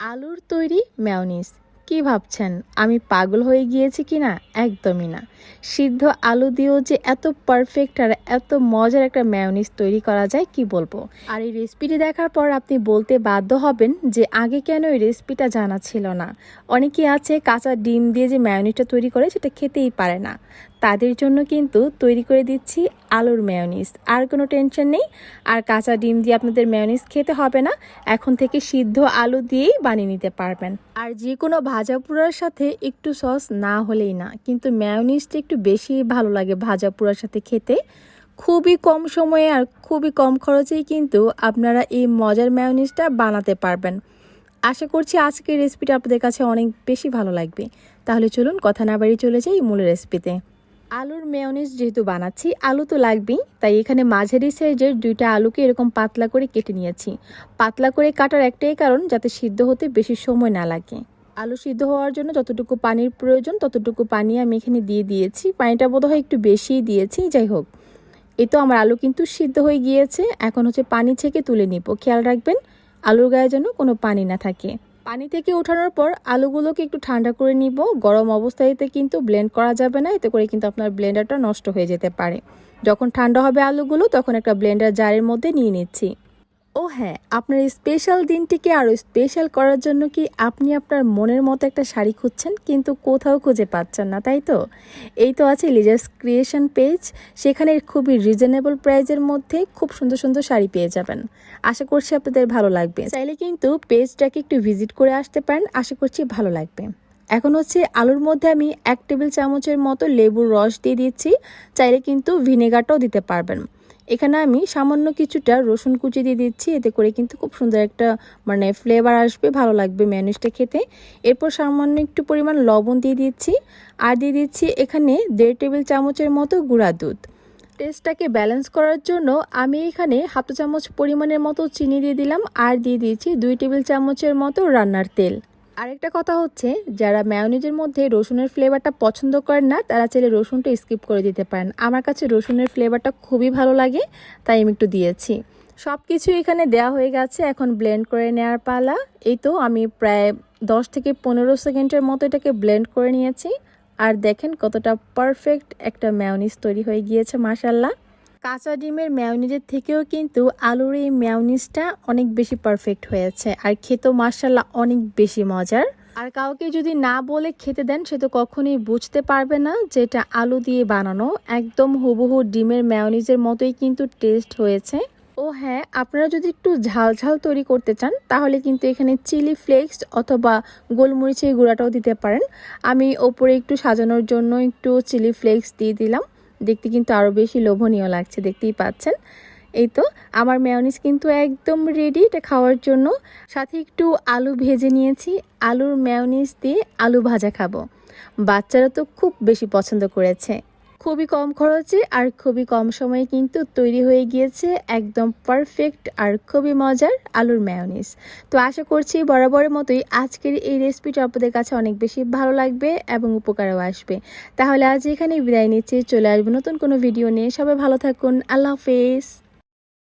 আলুর তৈরি ম্যাওনিজ। কি ভাবছেন? আমি পাগল হয়ে গিয়েছি কি না? একদমই না। সিদ্ধ আলু দিয়েও যে এত পারফেক্ট আর এত মজার একটা ম্যাওনিজ তৈরি করা যায়, কি বলব? আর এই রেসিপিটি দেখার পর আপনি বলতে বাধ্য হবেন যে আগে কেন এই রেসিপিটা জানা ছিল না। অনেকে আছে কাঁচা ডিম দিয়ে যে ম্যাওনিসটা তৈরি করে, সেটা খেতেই পারে না। তাদের জন্য কিন্তু তৈরি করে দিচ্ছি আলুর মেয়নিজ আর কোনো টেনশন নেই। আর কাঁচা ডিম দিয়ে আপনাদের মেয়নিজ খেতে হবে না। এখন থেকে সিদ্ধ আলু দিয়েই বানিয়ে নিতে পারবেন। আর যে কোনো ভাজা পোড়ার সাথে একটু সস না হলেই না। কিন্তু মেয়নিজটা একটু বেশি ভালো লাগে ভাজা পোড়ার সাথে খেতে। খুবই কম সময়ে আর খুবই কম খরচেই কিন্তু আপনারা এই মজার মেয়নিজটা বানাতে পারবেন। আশা করছি আজকের রেসিপিটা আপনাদের কাছে অনেক বেশি ভালো লাগবে। তাহলে চলুন কথা না বাড়িয়ে চলে যাই মূল রেসিপিতে আলুর মেয়নিজ যেহেতু বানাচ্ছি, আলু তো লাগবেই, তাই এখানে মাঝারি সাইজের দুইটা আলুকে এরকম পাতলা করে কেটে নিয়েছি। পাতলা করে কাটার একটাই কারণ যাতে সিদ্ধ হতে বেশি সময় না লাগে। আলু সিদ্ধ হওয়ার জন্য যতটুকু পানির প্রয়োজন, ততটুকু পানি আমি এখানে দিয়ে দিয়েছি। পানিটা বোধহয় একটু বেশিই দিয়েছি, যাই হোক। এ তো আমার আলু কিন্তু সিদ্ধ হয়ে গিয়েছে। এখন হচ্ছে পানি ছেঁকে তুলে নিব। খেয়াল রাখবেন, আলুর গায়ে যেন কোনো পানি না থাকে। পানি থেকে ওঠানোর পর আলুগুলোকে একটু ঠান্ডা করে নিব। গরম অবস্থাতে কিন্তু ব্লেন্ড করা যাবে না, এতে করে কিন্তু আপনার ব্লেন্ডারটা নষ্ট হয়ে যেতে পারে। যখন ঠান্ডা হবে আলুগুলো, তখন একটা ব্লেন্ডার জারের মধ্যে নিয়ে নিচ্ছি। ও হ্যাঁ আপনার স্পেশাল দিনটিকে আরও স্পেশাল করার জন্য কি আপনি আপনার মনের মতো একটা শাড়ি খুঁজছেন? কিন্তু কোথাও খুঁজে পাচ্ছেন না, তাই তো? এই তো আছে লিজার্স ক্রিয়েশন পেজ সেখানে খুবই রিজনেবল প্রাইজের মধ্যে খুব সুন্দর সুন্দর শাড়ি পেয়ে যাবেন। আশা করছি আপনাদের ভালো লাগবে। চাইলে কিন্তু পেজটাকে একটু ভিজিট করে আসতে পারেন, আশা করছি ভালো লাগবে। এখন হচ্ছে আলুর মধ্যে আমি এক টেবিল চামচের মতো লেবুর রস দিয়ে দিচ্ছি, চাইলে কিন্তু ভিনেগারটাও দিতে পারবেন। এখানে আমি সামান্য কিছুটা রসুন কুচি দিয়ে দিচ্ছি, এতে করে কিন্তু খুব সুন্দর একটা মানে ফ্লেভার আসবে, ভালো লাগবে ম্যানিসটা খেতে। এরপর সামান্য একটু পরিমাণ লবণ দিয়ে দিচ্ছি, আর দিয়ে দিচ্ছি এখানে দেড় টেবিল চামচের মতো গুঁড়া দুধ। টেস্টটাকে ব্যালেন্স করার জন্য আমি এখানে হাফ চামচ পরিমাণের মতো চিনি দিয়ে দিলাম, আর দিয়ে দিয়েছি দুই টেবিল চামচের মতো রান্নার তেল। আরেকটা কথা হচ্ছে, যারা ম্যায়োনিজের মধ্যে রসুনের ফ্লেভারটা পছন্দ করেন না, তারা চাইলে রসুনটা স্কিপ করে দিতে পারেন। আমার কাছে রসুনের ফ্লেভারটা খুবই ভালো লাগে, তাই আমি একটু দিয়েছি। সব কিছু এখানে দেওয়া হয়ে গেছে, এখন ব্লেন্ড করে নেওয়ার পালা। এই তো আমি প্রায় দশ থেকে পনেরো সেকেন্ডের মতো এটাকে ব্লেন্ড করে নিয়েছি। আর দেখেন কতটা পারফেক্ট একটা ম্যায়োনিজ তৈরি হয়ে গিয়েছে মাসাল্লাহ কাঁচা ডিমের ম্যায়োনিজের থেকেও কিন্তু আলুর এই ম্যায়োনিজটা অনেক বেশি পারফেক্ট হয়েছে। আর খেতেও মার্শাল্লাহ অনেক বেশি মজার। আর কাউকে যদি না বলে খেতে দেন, সে তো কখনোই বুঝতে পারবে না যে এটা আলু দিয়ে বানানো। একদম হুবহু ডিমের ম্যায়োনিজের মতোই কিন্তু টেস্ট হয়েছে। ও হ্যাঁ আপনারা যদি একটু ঝাল ঝাল তৈরি করতে চান, তাহলে কিন্তু এখানে চিলি ফ্লেক্স অথবা গোলমরিচের গুঁড়াটাও দিতে পারেন। আমি ওপরে একটু সাজানোর জন্য একটু চিলি ফ্লেক্স দিয়ে দিলাম। দেখতে কিন্তু আরও বেশি লোভনীয় লাগছে, দেখতেই পাচ্ছেন। এই তো, আমার মেয়নিস কিন্তু একদম রেডি এটা খাওয়ার জন্য। সাথে একটু আলু ভেজে নিয়েছি, আলুর মেয়নিস দিয়ে আলু ভাজা খাব। বাচ্চারা তো খুব বেশি পছন্দ করেছে। খুবই কম খরচে আর খুবই কম সময়ে কিন্তু তৈরি হয়ে গিয়েছে একদম পারফেক্ট আর খুবই মজার আলুর ম্যায়নিস তো আশা করছি বরাবরের মতোই আজকের এই রেসিপিটা আপনাদের কাছে অনেক বেশি ভালো লাগবে এবং উপকারও আসবে। তাহলে আজ এখানে বিদায় নিচ্ছি, চলে আসব নতুন কোনো ভিডিও নিয়ে। সবাই ভালো থাকুন। আল্লাহ হাফেজ।